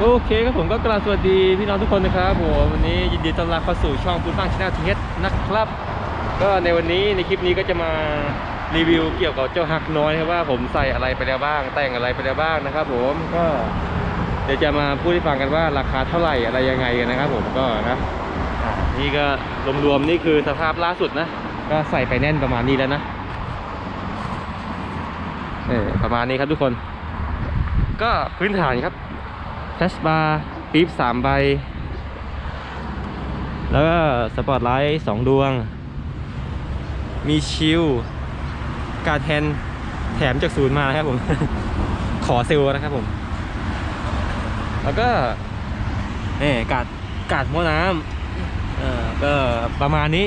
โอเคครับผมก็กราบสวัสดีพี่น้องทุกคนนะครับผมวันนี้ยินดีต้อนรับเข้าสู่ช่องปุ้นบ้างชาแนลทีเอสนะครับ ก็ในวันนี้ในคลิปนี้ก็จะมารีวิวเกี่ยวกับเจ้าฮักน้อยครับว่าผมใส่อะไรไปแล้วบ้าง แต่งอะไรไปแล้วบ้างนะครับ ผมก็เดี๋ยวจะมาพูดให้ฟังกันว่าราคาเท่าไหร่อะไรยังไงกันนะครับ ผมก็นะนี่ก็รวมๆนี่คือสภาพล่าสุดนะ ก็ใส่ไปแน่นประมาณนี้แล้วนะเออประมาณนี้ครับทุกคน ก็พื้นฐานครับ ทชบาร์ปี๊บสามใบ แล้วก็สปอตไลท์สองดวง มีชิลกาแทนแถมจากศูนย์มานะครับผม ขอเซลล์นะครับผม แล้วก็นี่กาดกาดม้อน้ำเอ่อก็ประมาณนี้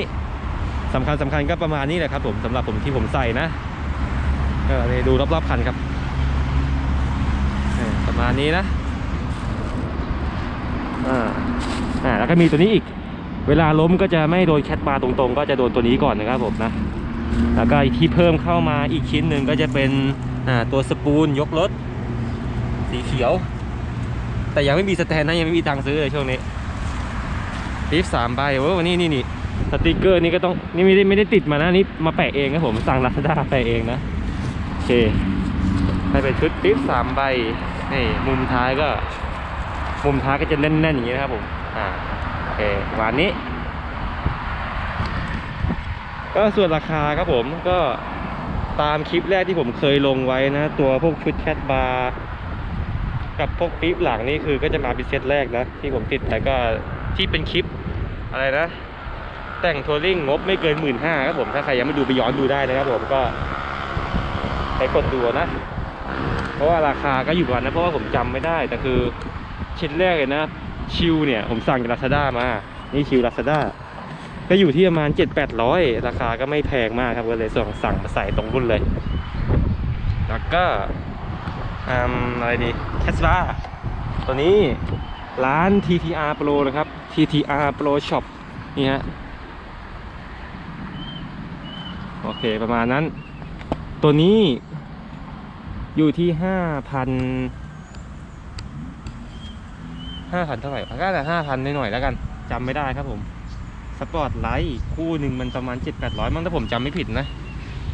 สำคัญสำคัญก็ประมาณนี้แหละครับผมสำหรับผมที่ผมใส่นะก็นี่ดูรอบๆคันครับเออประมาณนี้นะ อ่าอ่าแล้วก็มีตัวนี้อีก เวลาล้มก็จะไม่โดนแคทบาร์ตรงๆ ก็จะโดนตัวนี้ก่อนนะครับผมนะ แล้วก็อีกที่เพิ่มเข้ามาอีกชิ้นหนึ่งก็จะเป็นอ่าตัวสปูนยกรถสีเขียว แต่ยังไม่มีสแตนนะยังไม่มีตังค์ซื้อเลยช่วงนี้ลิฟสามใบโอ้วันนี้นี่นี่สติกเกอร์นี่ก็ต้องนี่ไม่ได้ไม่ได้ติดมานะนี่มาแปะเองครับผมสั่งลาซาด้าแปะเองนะโอเคให้เป็นชุดลิฟสามใบนี่มุมท้ายก็ มุมท้ายก็จะแน่นๆอย่างนี้นะครับผมอ่าโอเคประมาณนี้ ก็ส่วนราคาครับผมก็ตามคลิปแรกที่ผมเคยลงไว้นะ ตัวพวกชุดแคทบาร์กับพวกปี๊บหลังนี่คือก็จะมาเป็นเซตแรกนะ ที่ผมติดแต่ก็ที่เป็นคลิปอะไรนะ แต่งทัวริงงบไม่เกินหมื่นห้าครับผมถ้าใครยังไม่ดูไปย้อนดูได้นะครับผมก็ไปกดดูนะ เพราะว่าราคาก็อยู่ประมาณนั้นเพราะว่าผมจำไม่ได้แต่คือ ชิ้นแรกเลยนะ ชิวเนี่ย ผมสั่งจากลาซาด้ามา นี่ชิวลาซาด้าก็อยู่ที่ประมาณ 7 8 0 0 ราคาก็ไม่แพงมากครับก็เลยส่งสั่งมาใส่ตรงรุ่นเลย แล้วก็ออะไรดีแคสบาตัวนี้ร้าน TTR Pro นะครับ TTR Pro Shop นี่ฮะโอเคประมาณนั้น ตัวนี้อยู่ที่ห้าพัน ห้าพันเท่าไหร่ก็แต่ห้าพันหน่อยๆแล้วกันจำไม่ได้ครับผมสปอร์ตไลท์คู่หนึ่งมันประมาณเจ็ดแปดร้อยมั้งถ้าผมจำไม่ผิดนะ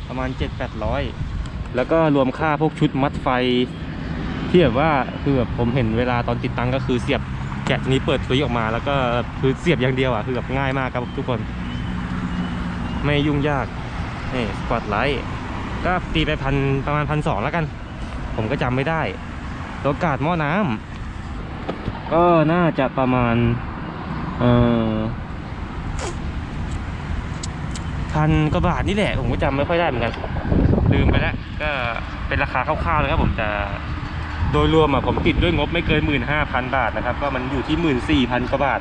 ประมาณเจ็ดแปดร้อยแล้วก็รวมค่าพวกชุดมัดไฟ ที่แบบว่าคือแบบผมเห็นเวลาตอนติดตั้งก็คือเสียบแกะนี้เปิดสวิตออกมา แล้วก็คือเสียบอย่างเดียวอะคือแบบง่ายมากครับทุกคน ไม่ยุ่งยากนี่สปอร์ตไลท์ก็ตีไปพันประมาณพันสองแล้วกัน ผมก็จำไม่ได้ตัวกาดหม้อน้ำ ก็น่าจะประมาณเออพันกว่าบาทนี่แหละผมก็จำไม่ค่อยได้เหมือนกัน ลืมไปแล้ว ก็เป็นราคาคร่าวๆเลยครับผมแต่โดยรวมอะผมติดด้วยงบไม่เกินหมื่นห้าพันบาทนะครับ ก็มันอยู่ที่หมื่นสี่พันกว่าบาท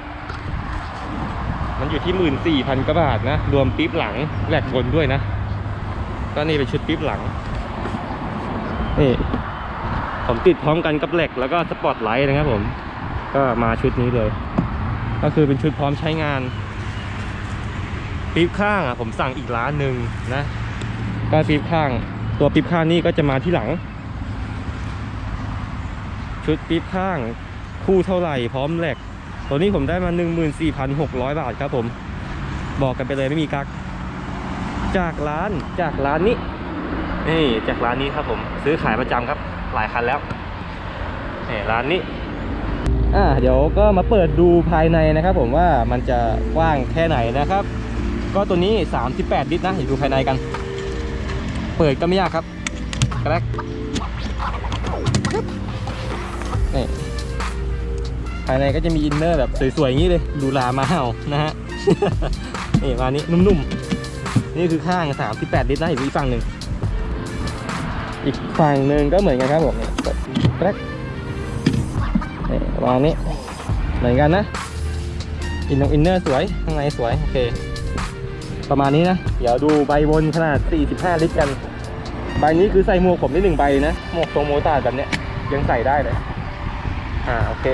มันอยู่ที่หมื่นสี่พันกว่าบาทนะ รวมปิ๊บหลังแหลกบนด้วยนะก็นี่เป็นชุดปิ๊บหลังนี่ผมติดพร้อมกันกับเหล็กแล้วก็สปอตไลท์นะครับผม ก็มาชุดนี้เลย ก็คือเป็นชุดพร้อมใช้งานปี๊บข้างอะผมสั่งอีกร้านหนึ่งนะก็ปี๊บข้าง ตัวปี๊บข้างนี่ก็จะมาที่หลัง ชุดปี๊บข้างคู่เท่าไหร่พร้อมเหล็กตัวนี้ผมได้มา 14,600 บาทครับผม บอกกันไปเลยไม่มีกัก จากร้านจากร้านนี้นี่จากร้านนี้ครับผมซื้อขายประจำครับหลายคันแล้วนี่ร้านนี้ อ่าเดี๋ยวก็มาเปิดดูภายในนะครับ ผมว่ามันจะกว้างแค่ไหนนะครับ ก็ตัวนี้ 38 ลิตรนะเดี๋ยวดูภายในกัน เปิดก็ไม่ยากครับกระแรกนี่ภายในก็จะมีอินเนอร์แบบสวยๆอย่างนี้เลยดูลามาเห่านะฮะนี่มานี้นุ่มๆ นี่คือข้าง 38 ลิตรนะอยู่อีกฝั่งหนึ่งอีกฝั่งหนึ่งก็เหมือนกันครับผมเนี่ยกดแกรก นี่ประมาณนี้เหมือนกันนะ อินนงอินเนอร์สวย ข้างในสวย โอเค ประมาณนี้นะ เดี๋ยวดูใบวนขนาด 45 ลิตรกัน ใบนี้คือใส่หมวกผมได้หนึ่งใบนะ หมวกทรงโมตาร์แบบเนี้ยยังใส่ได้เลย อ่า โอเค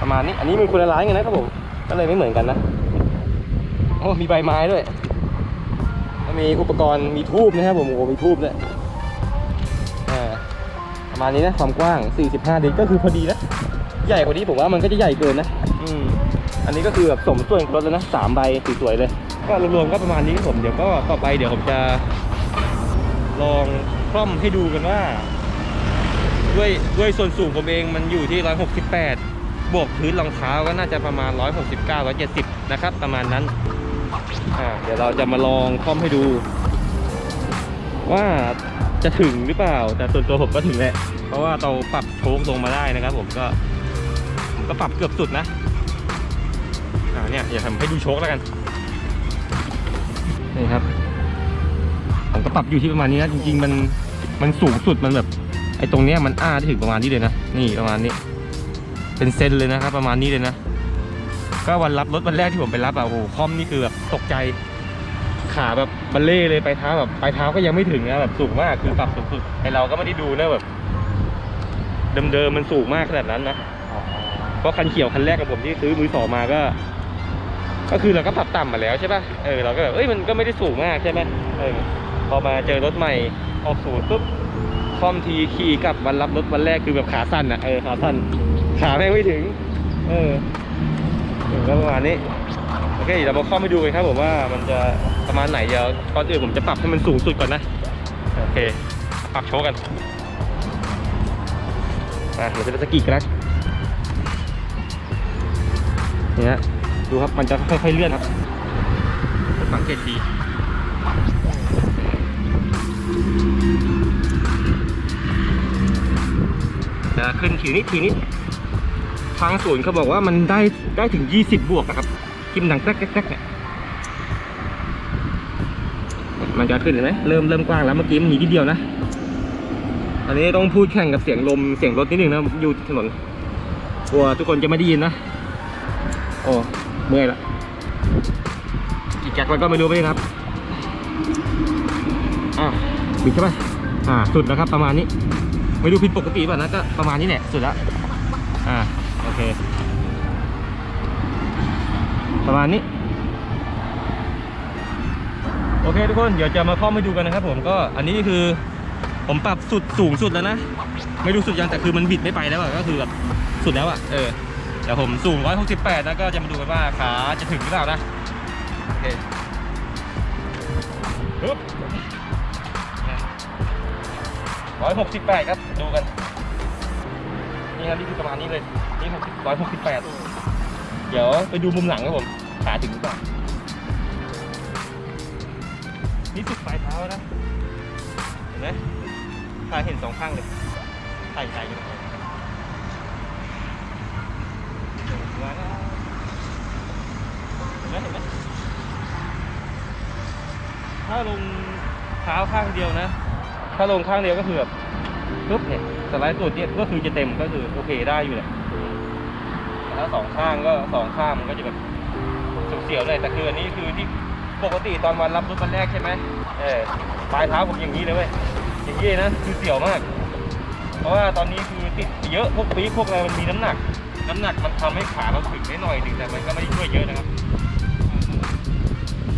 ประมาณนี้ อันนี้มีคนละร้านกันนะครับผม ก็เลยไม่เหมือนกันนะ โอ้ มีใบไม้ด้วยแล้วมีอุปกรณ์ มีทูบนะครับผม โอ้มีทูบด้วยอ่าประมาณนี้นะ ความกว้าง 45 ลิตรก็คือพอดีนะ ใหญ่กว่านี้ผมว่ามันก็จะใหญ่เกินนะอืมอันนี้ก็คือแบบสมส่วนกับรถแล้วนะสามใบสวยๆเลย ก็รวมๆก็ประมาณนี้ครับผมเดี๋ยวก็ต่อไปเดี๋ยวผมจะ ลองคล่อมให้ดูกันว่า ด้วยด้วยส่วนสูงผมเองมันอยู่ที่ 168 บวกพื้นรองเท้าก็น่าจะประมาณ 169 170 นะครับ ประมาณนั้นอ่าเดี๋ยวเราจะมาลองคล่อมให้ดู ว่าจะถึงหรือเปล่า แต่ส่วนตัวผมก็ถึงแหละเพราะว่าเราปรับโชคลงมาได้นะครับ ผมก็ ผมก็ปรับเกือบสุดนะ อ่าเนี่ยอย่าทำให้ดูโชคแล้วกัน นี่ครับ ผมก็ปรับอยู่ที่ประมาณนี้นะจริง ๆ มันมันสูงสุดมันแบบ ไอ้ตรงเนี้ยมันอ้าได้ถึงประมาณนี้เลยนะ นี่ประมาณนี้ เป็นเซนเลยนะครับประมาณนี้เลยนะ ก็วันรับรถวันแรกที่ผมไปรับอะโอ้โหคอมนี่คือแบบตกใจ ขาแบบบัลเล่เลยไปลายเท้าแบบปลายเท้าก็ยังไม่ถึงนะแบบสูงมากคือปรับสูงสุดไอเราก็ไม่ได้ดูนะแบบเดิมๆมันสูงมากขนาดนั้นนะ เพราะคันเขียวคันแรกกับผมที่ซื้อมือสองมาก็ ก็คือเราก็ปรับต่ำมาแล้วใช่ป่ะเออเราก็แบบเอ้ยมันก็ไม่ได้สูงมากใช่ไหมเออพอมาเจอรถใหม่ออกศูนปุ๊บคอมทีขี่กับวันรับรถวันแรกคือแบบขาสั้นอะเออขาสั้นขาแม่งไม่ถึง เออก็ประมาณนี้โอเคเดี๋ยวเรามาเข้าไปดูกันครับผมว่ามันจะประมาณไหนเดี๋ยวก่อนอื่นผมจะปรับให้มันสูงสุดก่อนนะโอเคปรับโชว์กันมาเดี๋ยวจะสกีกันนะ นี่ฮะดูครับมันจะค่อยๆเลื่อนครับสังเกตดีจะขึ้นทีนิดทีนิดทางศูนย์เขาบอกว่ามันได้ได้ถึง 20 บวกนะครับกิมดังแกรกแกรกเนี่ยมันจะขึ้นเห็นไหมเริ่มเริ่มกว้างแล้วเมื่อกี้มันมีนิดเดียวนะอันนี้ต้องพูดแข่งกับเสียงลมเสียงรถนิดนึงนะอยู่ถนนกลัวทุกคนจะไม่ได้ยินนะ โอ้เมื่อยละกี่แจ็คมันก็ไม่รู้ไปครับอะบิดใช่ไหมอ่าสุดแล้วครับประมาณนี้ ไม่ดูผิดปกติป่ะนะก็ประมาณนี้แหละสุดละอ่าโอเค ประมาณนี้โอเคทุกคนเดี๋ยวจะมาข้อมให้ดูกันนะครับผมก็อันนี้คือผมปรับสุดสูงสุดแล้วนะ ไม่รู้สุดยังแต่คือมันบิดไม่ไปแล้วอะก็คือแบบสุดแล้วอะเออ เดี๋ยวผมสูง 168 แล้วก็จะมาดูกันว่าขาจะถึงหรือเปล่านะ โอเคปึ๊บร้อยหกสิบแปดครับ ดูกัน นี่ครับนี่คือประมาณนี้เลย นี่หกสิบร้อยหกสิบแปดเดี๋ยวไปดูมุมหลังครับผม ขาถึงหรือเปล่า นี่สุดปลายเท้านะ เห็นไหมขาเห็นสองข้างเลยใส่ใส่กันมาแล้วเห็นไหมเห็นไหม ถ้าลงเท้าข้างเดียวนะ ถ้าลงข้างเดียวก็คือแบบปุ๊บเนี่ยสไลด์ตัวเนี่ยก็คือจะเต็มก็คือโอเคได้อยู่แหละแล้วสองข้างก็สองข้างมันก็จะแบบเสียวๆเลยแต่คืออันนี้คือที่ปกติตอนวันรับรถวันแรกใช่ไหมเออปลายเท้าผมอย่างนี้เลยเว้ยอย่างนี้นะคือเสียวมาก เพราะว่าตอนนี้คือติดเยอะพวกปี๊พวกอะไรมันมีน้ำหนัก น้ำหนักมันทำให้ขาเราถึงได้หน่อยหนึงแต่มันก็ไม่ได้ช่วยเยอะนะครับ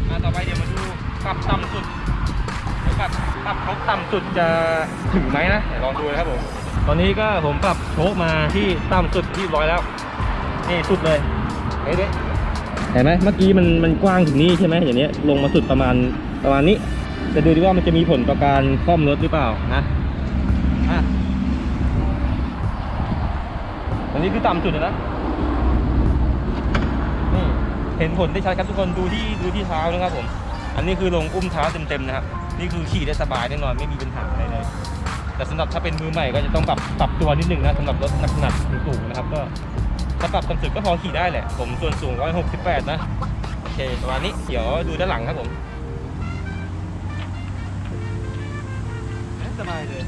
อ่าต่อไปเดี๋ยวมาดู ปรับต่ำสุดปรับปรับเขาต่ำสุดจะถึงไหมนะเดี๋ยวลองดูนะครับผมตอนนี้ก็ผมปรับโชคมาที่ต่ำสุดที่ร้อยแล้วนี่สุดเลยเห็นไหมเห็นไหมเมื่อกี้มันมันกว้างถึงนี่ใช่ไหมอย่างนี้ลงมาสุดประมาณประมาณนี้จะดูดิว่ามันจะมีผลต่อการคล่อมรถหรือเปล่านะอันนี้คือต่ำสุดเลยนะนี่เห็นผลได้ชัดครับทุกคนดูที่ดูที่เท้านะครับผม อันนี้คือลงอุ้มเท้าเต็มๆนะครับ นี่คือขี่ได้สบายแน่นอนไม่มีปัญหาอะไรเลย แต่สำหรับถ้าเป็นมือใหม่ก็จะต้องปรับปรับตัวนิดนึงนะสำหรับรถหนักๆสูงๆนะครับ ก็ถ้าปรับต่ำสุดก็พอขี่ได้แหละ ผมส่วนสูง 168 นะ โอเคประมาณนี้เดี๋ยวดูด้านหลังครับผมสบายเลย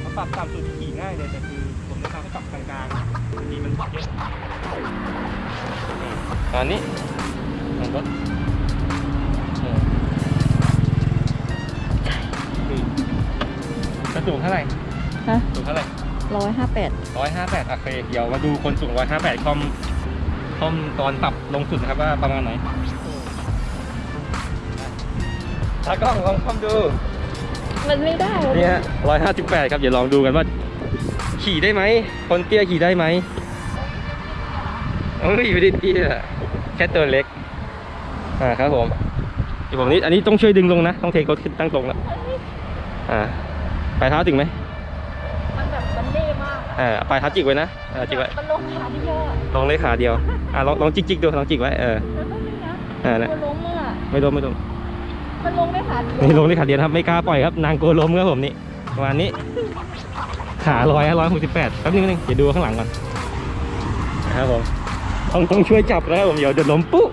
เขาปรับต่ำสุดขี่ง่ายเลยแต่คือผมแนะนำให้ปรับกลางๆบางทีมันเยอะนี่ตอนนี้ของรถ สูงเท่าไหร่ฮะสูงเท่าไหร่ร้อยห้าแปดร้อยห้าแปดโอเคเดี๋ยวมาดูคนสูงร้อยห้าแปดคอมคอมตอนปรับลงสุดนะครับว่าประมาณไหนตากล้องลองคอมดู มันไม่ได้นี่ฮะร้อยห้าสิบแปดครับเดี๋ยวลองดูกันว่า ขี่ได้ไหม คนเตี้ยขี่ได้ไหมเอ้ยไม่ได้เตี้ยแค่ตัวเล็ก อ่าครับผมเดี๋ยวผมนี้อันนี้ต้องช่วยดึงลงนะ ต้องเทรถขึ้นตั้งตรงแล้วอ่า ปลายเท้าถึงไหมมันแบบมันเล่มากอ่าปลายเท้าจิกไว้นะเออจิกไว้ มันลงขาที่เยอะอะลงเลยขาเดียว อ่าลองลองจิกจิกดูลองจิกไว้ เออ แล้วก็นี่นะอ่านะ มันล้มอะไม่ลงไม่ลงมันลงได้ขาเดียวนี่ลงเลยขาเดียวนะครับ ไม่กล้าปล่อยครับ นางโกลัวล้มครับผมนี่ประมาณนี้ ขาร้อยร้อยหกสิบแปดแป๊บนึงนึงเดี๋ยวดูข้างหลังก่อนนะครับผม ต้องต้องช่วยจับนะครับผมเดี๋ยวเดี๋ยวล้มปุ๊บ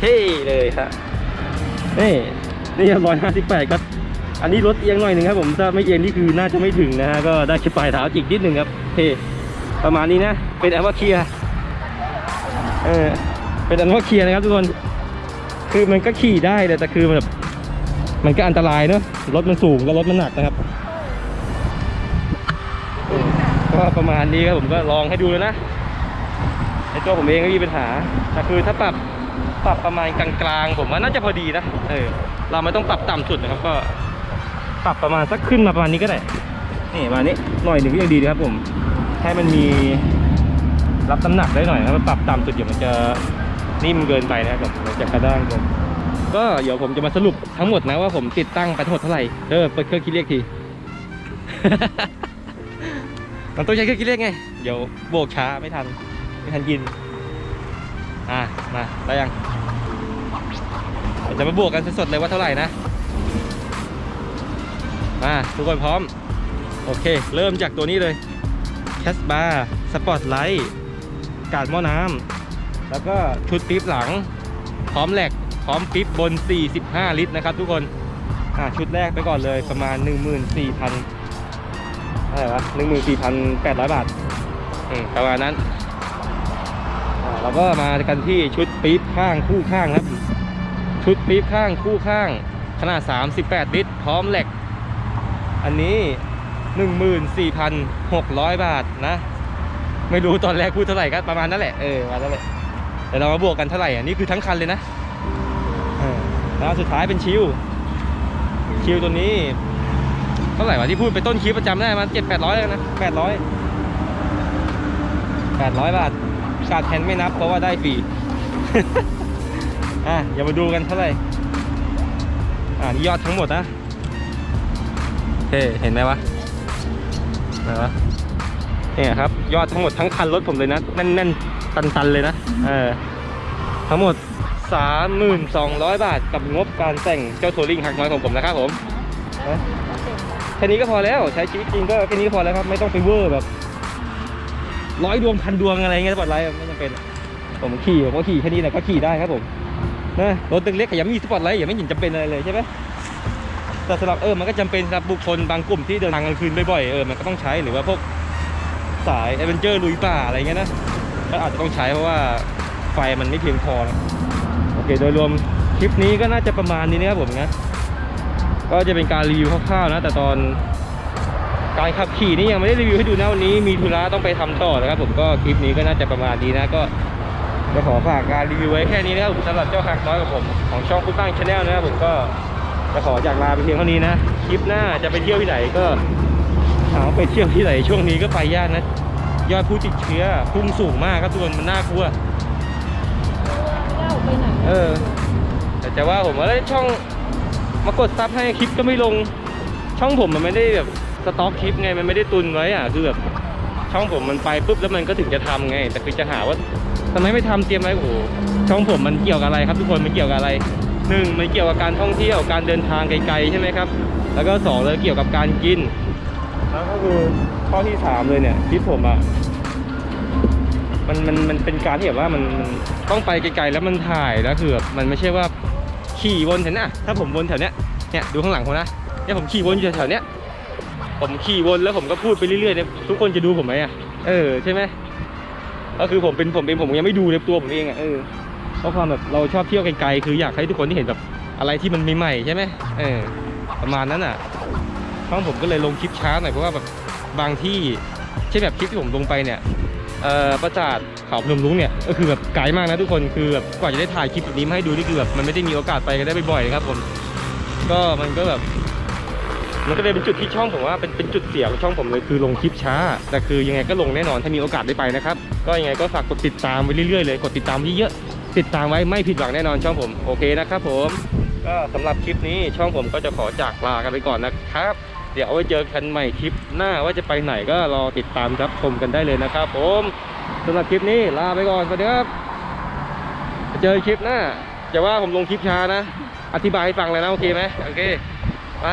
เฮ้เลยครับนี่นี่ร้อยห้าสิบแปดครับ อันนี้รถเอียงหน่อยหนึ่งครับผมถ้าไม่เอียงนี่คือน่าจะไม่ถึงนะฮะก็ได้แค่ปลายเท้าจิกนิดหนึ่งครับเฮประมาณนี้นะ เป็นแอปว่าเคลียเออเป็นอันว่าเคลียร์นะครับทุกคนคือมันก็ขี่ได้แต่คือมันแบบมันก็อันตรายเนอะรถมันสูงแล้วรถมันหนักนะครับก็ประมาณนี้ครับผมก็ลองให้ดูแล้วนะในตัวผมเองก็มีปัญหาแต่คือถ้าปรับปรับประมาณกลางๆผมว่าน่าจะพอดีนะเออเราไม่ต้องปรับต่ำสุดนะครับก็ ปรับประมาณสักขึ้นมาประมาณนี้ก็ได้ นี่ประมาณนี้หน่อยหนึ่งก็ยังดีนะครับผมให้มันมีรับน้ำหนักได้หน่อยนะมันปรับต่ำสุดเดี๋ยวมันจะนิ่มเกินไปนะครับผมมันจะกระด้างเกินก็เดี๋ยวผมจะมาสรุปทั้งหมดนะว่าผมติดตั้งไปทั้งหมดเท่าไหร่เออเปิดเครื่องคิดเลขที มันต้องใช้เครื่องคิดเลขไง เดี๋ยวโบกช้าไม่ทัน ไม่ทันกิน อะมาได้ยัง จะมาบวกกันสดๆเลยว่าเท่าไหร่นะ มาทุกคนพร้อม โอเค เริ่มจากตัวนี้เลยแคสบาร์สปอตไลท์กาดหม้อน้ำแล้วก็ชุดปี๊บหลัง พร้อมแหลกพร้อมปิ๊บบน 45 ลิตรนะครับ ทุกคนอ่าชุดแรกไปก่อนเลยประมาณ 14,000อะไรวะ14,800 บาทอืมประมาณนั้นเราก็มากันที่ชุดปี๊บข้างคู่ข้างครับ ชุดปี๊บข้างคู่ข้าง ขนาด 38 ลิตร พร้อมแหลก อันนี้ 14,600 บาทนะ ไม่รู้ตอนแรกพูดเท่าไหร่ก็ประมาณนั้นแหละ เออประมาณนั้นแหละเดี๋ยวเรามาบวกกันเท่าไหร่อะนี่คือทั้งคันเลยนะแล้วสุดท้ายเป็นชิว ชิวตัวนี้ เท่าไหร่วะที่พูดไปต้นคลิปประจำได้มันเจ็ดแปดร้อยแล้วนะแปดร้อยแปดร้อยบาทขาดแทนไม่นับเพราะว่าได้ฟรีอะอย่ามาดูกันเท่าไหร่อ่ายอดทั้งหมดนะ เคเห็นไหมวะไหนวะเนี่ยครับ ยอดทั้งหมดทั้งคันรถผมเลยนะแน่นๆตันๆเลยนะเออทั้งหมด 3,200 บาทกับงบการแต่งเจ้าทัวริงหักน้อยของผมนะครับผมนะแค่นี้ก็พอแล้วใช้ชีวิตจริงก็แค่นี้ก็พอแล้วครับไม่ต้องไปเวอร์แบบร้อยดวงพันดวงอะไรเงี้ยสปอตไลท์ไม่จำเป็นผมขี่ผมก็ขี่แค่นี้แหละก็ขี่ได้ครับผมนะรถเล็กๆอย่าไม่มีสปอตไลท์อย่าไม่เห็นจำเป็นอะไรเลยใช่ไหม แต่สำหรับเออมันก็จำเป็นสำหรับบุคคลบางกลุ่มที่เดินทางกลางคืนบ่อยๆเออมันก็ต้องใช้หรือว่าพวกสายเอเวนเจอร์ลุยป่าอะไรเงี้ยนะก็อาจจะต้องใช้เพราะว่าไฟมันไม่เพียงพอนะโอเคโดยรวมคลิปนี้ก็น่าจะประมาณนี้นะครับผมนะก็จะเป็นการรีวิวคร่าวๆนะแต่ตอนการขับขี่นี่ยังไม่ได้รีวิวให้ดูนะวันนี้มีธุระต้องไปทำต่อนะครับผมก็คลิปนี้ก็น่าจะประมาณนี้นะก็จะขอฝากการรีวิวไว้แค่นี้นะครับสำหรับเจ้าหักน้อยกับผมของช่องพุทตั้งชาแนลนะครับผมก็ จะขอจากลาไปเพียงเท่านี้นะ คลิปหน้าจะไปเที่ยวที่ไหนก็หาว่าไปเที่ยวที่ไหนช่วงนี้ก็ไปยากนะ ยอดผู้ติดเชื้อพุ่งสูงมากครับทุกคนมันน่ากลัวไม่ได้ออกไปไหนเออ แต่จะว่าผมว่าเอ้ยช่องมากดซับให้คลิปก็ไม่ลง ช่องผมมันไม่ได้แบบสต็อกคลิปไงมันไม่ได้ตุนไว้อะคือแบบช่องผมมันไปปุ๊บแล้วมันก็ถึงจะทำไง แต่คือจะหาว่าทำไมไม่ทำเตรียมไว้โอ้โหช่องผมมันเกี่ยวกับอะไรครับทุกคนมันเกี่ยวกับอะไร หนึ่งมันเกี่ยวกับการท่องเที่ยวการเดินทางไกลๆใช่ไหมครับ แล้วก็สองเลยเกี่ยวกับการกินแล้วก็คือข้อที่สามเลยเนี่ยคลิปผมอะมันมันมันเป็นการที่แบบว่ามันมันต้องไปไกลๆแล้วมันถ่ายแล้วคือแบบมันไม่ใช่ว่าขี่วนแถวเนี้ยถ้าผมวนแถวเนี้ยเนี่ยดูข้างหลังผมนะเนี่ยผมขี่วนอยู่แถวเนี้ยผมขี่วนแล้วผมก็พูดไปเรื่อยๆเนี่ยทุกคนจะดูผมไหมอะเออใช่ไหมก็คือผมเป็นผมเป็นผมยังไม่ดูในตัวผมเองอะเออ เพราะความแบบเราชอบเที่ยวไกลๆคืออยากให้ทุกคนที่เห็นแบบอะไรที่มันใหม่ๆใช่ไหมเออประมาณนั้นอะช่องผมก็เลยลงคลิปช้าหน่อยเพราะว่าแบบบางที่เช่นแบบคลิปที่ผมลงไปเนี่ยเอ่อประจาดเขาพนมรุ้งเนี่ยก็คือแบบไกลมากนะทุกคนคือแบบกว่าจะได้ถ่ายคลิปแบบนี้มาให้ดูนี่คือแบบมันไม่ได้มีโอกาสไปกันได้บ่อยๆนะครับผมก็มันก็แบบมันก็เลยเป็นจุดที่ช่องผมว่าเป็นเป็นจุดเสียของช่องผมเลยคือลงคลิปช้า แต่คือยังไงก็ลงแน่นอนถ้ามีโอกาสได้ไปนะครับ ก็ยังไงก็ฝากกดติดตามไว้เรื่อยๆเลย กดติดตามเยอะ ติดตามไว้ไม่ผิดหวังแน่นอนช่องผมโอเคนะครับผมก็สำหรับคลิปนี้ช่องผมก็จะขอจากลากันไปก่อนนะครับ เดี๋ยวไว้เจอกันใหม่คลิปหน้าว่าจะไปไหนก็รอติดตามรับชมกันได้เลยนะครับ ผมสำหรับคลิปนี้ลาไปก่อนสวัสดีครับเจอคลิปหน้าอย่าว่าผมลงคลิปช้านะ อธิบายให้ฟังเลยนะโอเคไหมโอเคไป